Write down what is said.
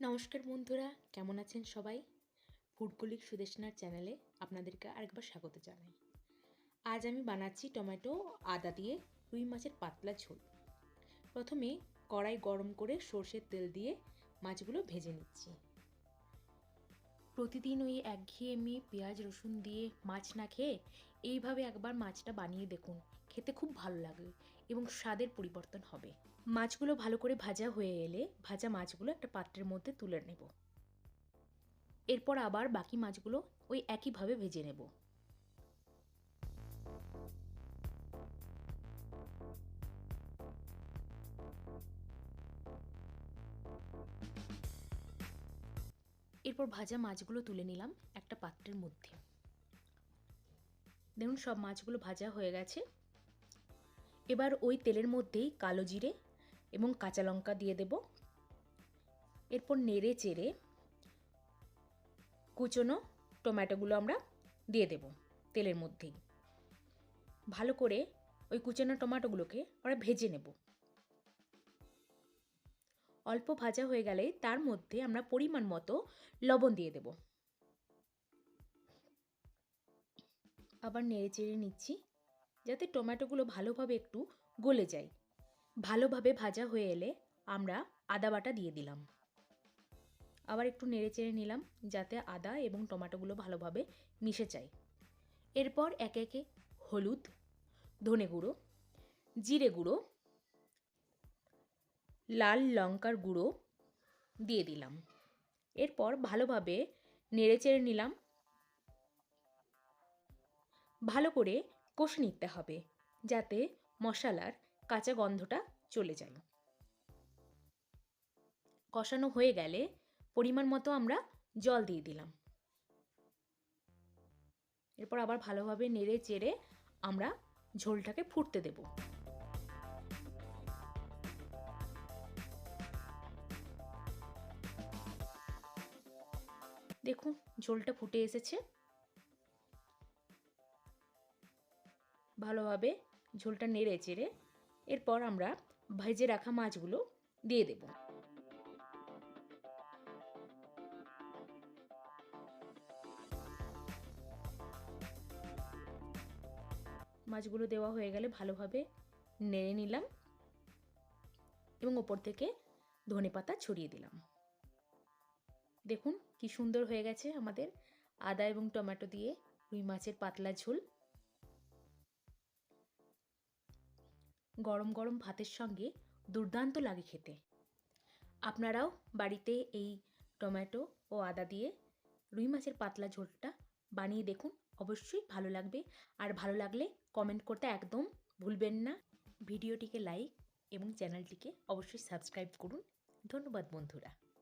নমস্কার বন্ধুরা, কেমন আছেন সবাই? ফুডকুলিক সুদেশনার চ্যানেলে আপনাদেরকে আরেকবার স্বাগত জানাই। আজ আমি বানাচ্ছি টমেটো, আদা দিয়ে রুই মাছের পাতলা ঝোল। প্রথমে কড়াই গরম করে সর্ষের তেল দিয়ে মাছগুলো ভেজে নিচ্ছি। প্রতিদিন ওই এক একঘেয়েমি পেঁয়াজ, রসুন দিয়ে মাছ না খেয়ে এইভাবে একবার মাছটা বানিয়ে দেখুন, খেতে খুব ভালো লাগে। এবং স্বাদের পরিবর্তন হবে। মাছগুলো ভালো করে ভাজা হয়ে এলে ভাজা মাছগুলো একটা পাত্রের মধ্যে তুলে নেব। এরপর আবার বাকি মাছগুলো ওই একইভাবে ভেজে নেব। এরপর ভাজা মাছগুলো তুলে নিলাম একটা পাত্রের মধ্যে। দেখুন সব মাছগুলো ভাজা হয়ে গেছে। এবার ওই তেলের মধ্যেই কালো জিরে এবং কাঁচা লঙ্কা দিয়ে দেব। এরপর নেড়ে চেড়ে কুচনো টমেটোগুলো আমরা দিয়ে দেব তেলের মধ্যেই। ভালো করে ওই কুচনো টমেটোগুলোকে আমরা ভেজে নেব। অল্প ভাজা হয়ে গেলে তার মধ্যে আমরা পরিমাণ মতো লবণ দিয়ে দেব। আবার নেড়ে চেড়ে নিচ্ছি। যাতে টমেটোগুলো ভালোভাবে একটু গলে যায়। ভালোভাবে ভাজা হয়ে এলে আমরা আদা বাটা দিয়ে দিলাম। আবার একটু নেড়ে চেড়ে নিলাম যাতে আদা এবং টমেটোগুলো ভালোভাবে মিশে যায়। এরপর একে একে হলুদ, ধনে গুঁড়ো, জিরে গুঁড়ো, লাল লঙ্কার গুঁড়ো দিয়ে দিলাম। এরপর ভালোভাবে নেড়ে চেড়ে নিলাম। ভালো করে কষে নিতে হবে, যাতে মশলার কাঁচা গন্ধটা চলে যায়। কষানো হয়ে গেলে পরিমাণ মতো আমরা জল দিয়ে দিলাম। এরপর আবার ভালোভাবে নেড়ে চেড়ে আমরা ঝোলটাকে ফুটতে দেব। দেখুন, ঝোলটা ফুটে এসেছে। ভালোভাবে ঝোলটা নেড়ে চেড়ে এরপর আমরা ভেজে রাখা মাছগুলো দিয়ে দেব। মাছগুলো দেওয়া হয়ে গেলে ভালোভাবে নেড়ে নিলাম এবং ওপর থেকে ধনে পাতা ছড়িয়ে দিলাম। দেখুন কি সুন্দর হয়ে গেছে আমাদের আদা এবং টমেটো দিয়ে রুই মাছের পাতলা ঝোল। গরম গরম ভাতের সঙ্গে দুর্দান্ত লাগে খেতে। আপনারাও বাড়িতে এই টমেটো ও আদা দিয়ে রুই মাছের পাতলা ঝোলটা বানিয়ে দেখুন, অবশ্যই ভালো লাগবে। আর ভালো লাগলে কমেন্ট করতে একদম ভুলবেন না। ভিডিওটিকে লাইক এবং চ্যানেলটিকে অবশ্যই সাবস্ক্রাইব করুন। ধন্যবাদ বন্ধুরা।